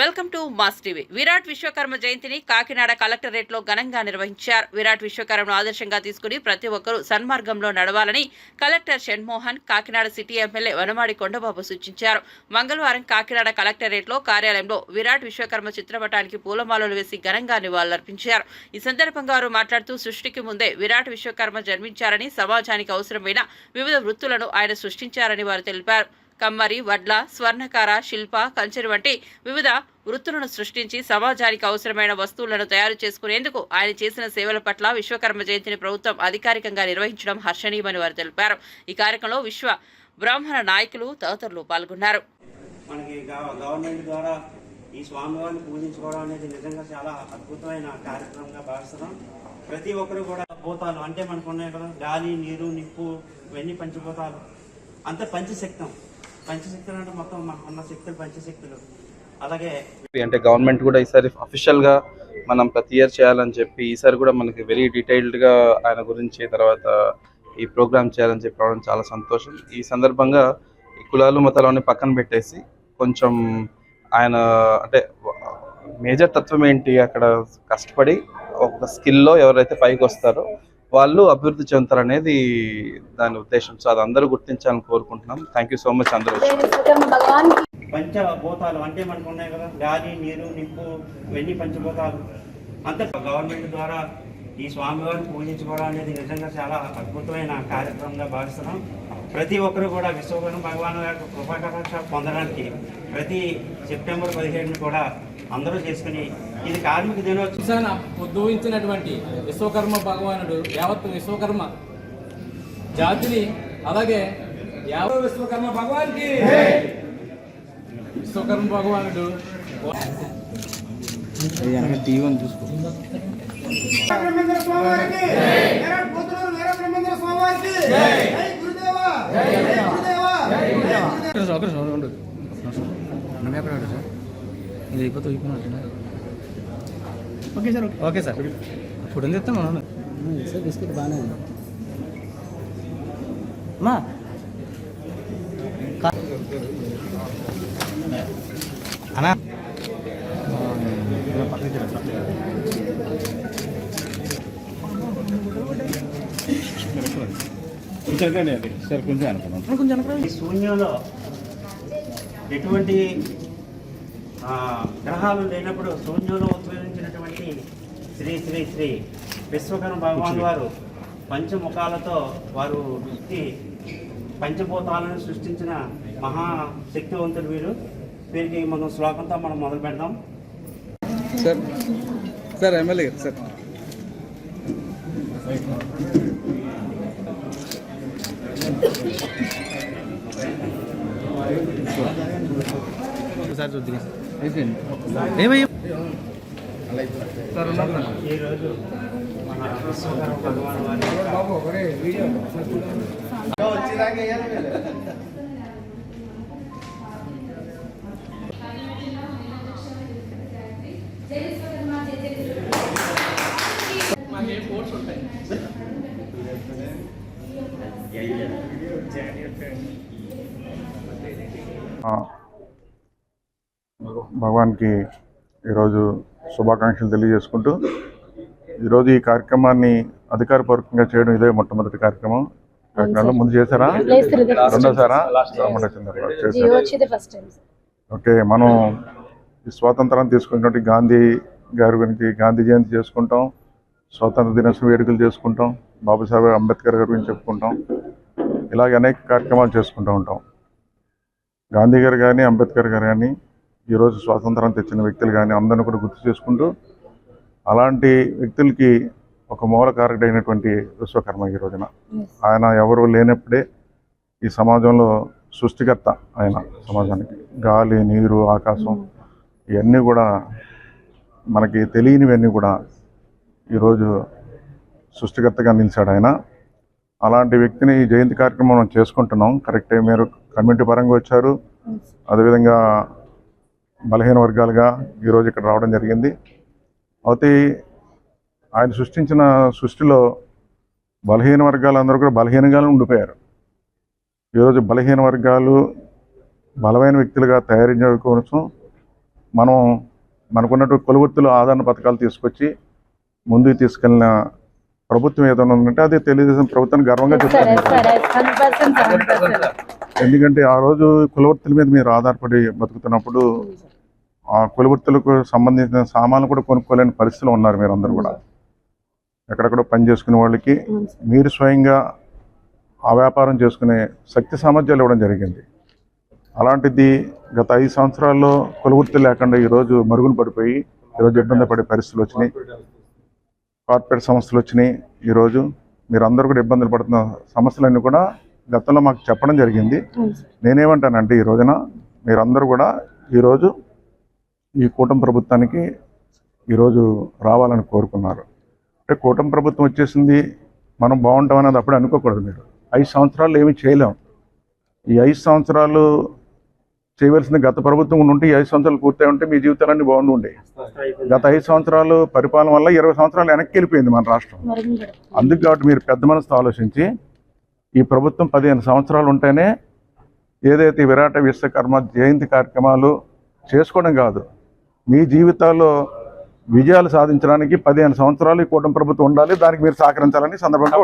Welcome to Mass TV. Virat Vishwakarma జయంతిని కాకినాడ కలెక్టరేట్లో ఘనంగా నిర్వహించారు. విరాట్ విశ్వకర్మను ఆదర్శంగా తీసుకుని ప్రతి ఒక్కరూ సన్మార్గంలో నడవాలని collector Shanmohan Kakinada city MLA Vanamadi Kondababu సూచించారు. మంగళవారం కాకినాడ కలెక్టరేట్లో కార్యాలయంలో విరాట్ విశ్వకర్మ చిత్రపటానికి పూలమాలలు వేసి ఘనంగా నివాళులర్పించారు. ఈ సందర్భంగా వారు మాట్లాడుతూ సృష్టికి ముందే విరాట్ విశ్వకర్మ జన్మించారని సమాజానికి అవసరమైన వివిధ వృత్తులను ఆయన సృష్టించారని వారు తెలిపారు. కమ్మరి వడ్ల స్వర్ణకార శిల్ప కంచెరు వంటి వివిధ వృత్తులను సృష్టించి సమాజానికి అవసరమైన వస్తువులను తయారు చేసుకునేందుకు ఆయన చేసిన సేవల పట్ల విశ్వకర్మ జయంతిని ప్రభుత్వం అధికారికంగా నిర్వహించడం హర్షణీయమని వారు తెలిపారు. ఈ కార్యక్రమంలో విశ్వ బ్రాహ్మణ నాయకులు తదితరులు పాల్గొన్నారు. మనకి గవర్నమెంట్ ద్వారా ఈ స్వామివారిని పూజించుకోవడం అనేది నిజంగా చాలా అద్భుతమైన కార్యక్రమంగా భావిస్తున్నాం. ప్రతి ఒక్కరు కూడా భూతాలు అంటే మనకు ఉన్నాయి కదా గాలి నీరు నిప్పు ఇవన్నీ పంచభూతాలు. అంత పంచశక్తం. పంచశక్తులు అంటే మొత్తం మనకు ఉన్న శక్తులు పంచశక్తులు. అలాగే అంటే గవర్నమెంట్ కూడా ఈసారి అఫీషియల్గా మనం ప్రతి ఇయర్ చేయాలని చెప్పి ఈసారి కూడా మనకి వెరీ డీటెయిల్డ్గా ఆయన గురించి తర్వాత ఈ ప్రోగ్రామ్ చేయాలని చెప్పి రావడం చాలా సంతోషం. ఈ సందర్భంగా ఈ కులాలు మతాలని పక్కన పెట్టేసి కొంచెం ఆయన అంటే మేజర్ తత్వం ఏంటి? అక్కడ కష్టపడి ఒక స్కిల్లో ఎవరైతే పైకి వస్తారో వాళ్ళు అభివృద్ధి చెందుతారనేది దాని ఉద్దేశం. సో అది అందరూ గుర్తించాలని కోరుకుంటున్నాం. థ్యాంక్ యూ సో మచ్ అందరూ పంచభూతాలు అంటే మనకు ఉన్నాయి కదా. గాలి నీరు నిప్పు ఇవన్నీ పంచభూతాలు. అంతే గవర్నమెంట్ ద్వారా ఈ స్వామివారిని పూజించుకోవడం అనేది నిజంగా చాలా అద్భుతమైన కార్యక్రమంగా భావిస్తున్నాం. ప్రతి ఒక్కరు కూడా విశ్వకర్మ భగవాన్ యొక్క కృపాకటాక్ష పొందడానికి ప్రతి సెప్టెంబర్ పదిహేడుని కూడా అందరూ చేసుకుని ఇది కార్మిక దినోత్సవం ఉద్భవించినటువంటి విశ్వకర్మ భగవానుడు యావత్ విశ్వకర్మ జాతిని అలాగే యావత్ విశ్వకర్మ భగవాన్కి విశ్వకర్మ భగవానుడు జై గురుదేవా జై గురుదేవా జై గురుదేవా ఓకే. సార్. ఇప్పుడు ఇస్తాం మనం బిస్కెట్ బాగానే ఉంది అమ్మా అన్నా ఈ శూన్యంలో ఎటువంటి ఆ, గ్రహాలు లేనప్పుడు శూన్యంలో ఉద్భవించినటువంటి శ్రీ శ్రీ శ్రీ విశ్వకర్మ భగవాన్ వారు పంచముఖాలతో వారు వృత్తి పంచభూతాలను సృష్టించిన మహా శక్తివంతులు వీరు. వీరికి మనం శ్లోకంతో మనం మొదలు పెడదాం. Sir sir MLA sir. Sir చూద్దాం అయిపోయింది. ఏమయ్యా? ఈరోజు మన విశ్వకర్మ భగవాన్ వారి భగవాన్కి ఈరోజు శుభాకాంక్షలు తెలియజేసుకుంటూ ఈరోజు ఈ కార్యక్రమాన్ని అధికారపూర్వకంగా చేయడం ఇదే మొట్టమొదటి కార్యక్రమం. కాకినాడలో ముందు చేశారా? రెండోసారా? ఓకే మనం ఈ స్వాతంత్రాన్ని తీసుకున్నటువంటి గాంధీ గారి గురించి గాంధీ జయంతి చేసుకుంటాం స్వాతంత్ర దినోత్సవ వేడుకలు చేసుకుంటాం బాబాసాహెబ్ అంబేద్కర్ గారి గురించి చెప్పుకుంటాం ఇలాగే అనేక కార్యక్రమాలు చేసుకుంటూ ఉంటాం. గాంధీ గారు కానీ అంబేద్కర్ గారు కానీ ఈరోజు స్వాతంత్రం తెచ్చిన వ్యక్తులు కానీ అందరిని కూడా గుర్తు చేసుకుంటూ అలాంటి వ్యక్తులకి ఒక మూలకారకుడైనటువంటి విశ్వకర్మ ఈ రోజున. ఆయన ఎవరు లేనప్పుడే ఈ సమాజంలో సృష్టికర్త ఆయన సమాజానికి. గాలి నీరు ఆకాశం ఇవన్నీ కూడా మనకి తెలియనివన్నీ కూడా ఈరోజు సృష్టికర్తగా నిలిచాడు ఆయన. అలాంటి వ్యక్తిని ఈ జయంతి కార్యక్రమం మనం చేసుకుంటున్నాం. కరెక్టే మీరు కమ్యూనిటీ పరంగా వచ్చారు. అదేవిధంగా బలహీన వర్గాలుగా ఈరోజు ఇక్కడ రావడం జరిగింది. అయితే ఆయన సృష్టించిన సృష్టిలో బలహీన వర్గాలందరూ కూడా బలహీనంగానే ఉండిపోయారు. ఈరోజు బలహీన వర్గాలు బలమైన వ్యక్తులుగా తయారు చేయడం కోసం మనం మనకున్నట్టు కొలువృత్తులు ఆదరణ పథకాలు తీసుకొచ్చి ముందుకు తీసుకెళ్ళిన ప్రభుత్వం ఏదైనా ఉందంటే అది తెలుగుదేశం ప్రభుత్వం గర్వంగా చెప్తాను ఎందుకంటే ఆ రోజు కులవృత్తుల మీద మీరు ఆధారపడి బతుకుతున్నప్పుడు ఆ కులవృత్తులకు సంబంధించిన సామాన్లు కూడా కొనుక్కోలేని పరిస్థితిలో ఉన్నారు మీరు అందరూ కూడా ఎక్కడెక్కడ పని చేసుకునే వాళ్ళకి మీరు స్వయంగా ఆ వ్యాపారం చేసుకునే శక్తి సామర్థ్యాలు ఇవ్వడం జరిగింది. అలాంటిది గత ఐదు సంవత్సరాల్లో కులవృత్తి లేకుండా ఈరోజు మరుగున పడిపోయి ఈరోజు ఇబ్బంది పడే పరిస్థితులు వచ్చినాయి. కార్పొరేట్ సంస్థలు వచ్చినాయి. ఈరోజు మీరు అందరూ కూడా ఇబ్బందులు పడుతున్న సమస్యలన్నీ కూడా గతంలో మాకు చెప్పడం జరిగింది. నేనేమంటానంటే ఈ రోజున మీరందరూ కూడా ఈరోజు ఈ కూటమి ప్రభుత్వానికి ఈరోజు రావాలని కోరుకున్నారు. అంటే కూటమి ప్రభుత్వం వచ్చేసింది మనం బాగుంటాం అనేది అప్పుడే అనుకోకూడదు మీరు. ఐదు సంవత్సరాలు ఏమీ చేయలేం. ఈ ఐదు సంవత్సరాలు చేయవలసింది గత ప్రభుత్వం ఉండి ఉంటే ఈ ఐదు సంవత్సరాలు పూర్తయి ఉంటే మీ జీవితాలన్నీ బాగుండి ఉండే. గత ఐదు సంవత్సరాలు పరిపాలన వల్ల ఇరవై సంవత్సరాలు వెనక్కి వెళ్ళిపోయింది మన రాష్ట్రం. అందుకు కాబట్టి మీరు పెద్ద మనసుతో ఆలోచించి ఈ ప్రభుత్వం పదిహేను సంవత్సరాలు ఉంటేనే ఏదైతే విరాట విశ్వకర్మ జయంతి కార్యక్రమాలు చేసుకోవడం కాదు మీ జీవితాల్లో విజయాలు సాధించడానికి పదిహేను సంవత్సరాలు ఈ కూటమి ప్రభుత్వం ఉండాలి. దానికి మీరు సహకరించాలని సందర్భంగా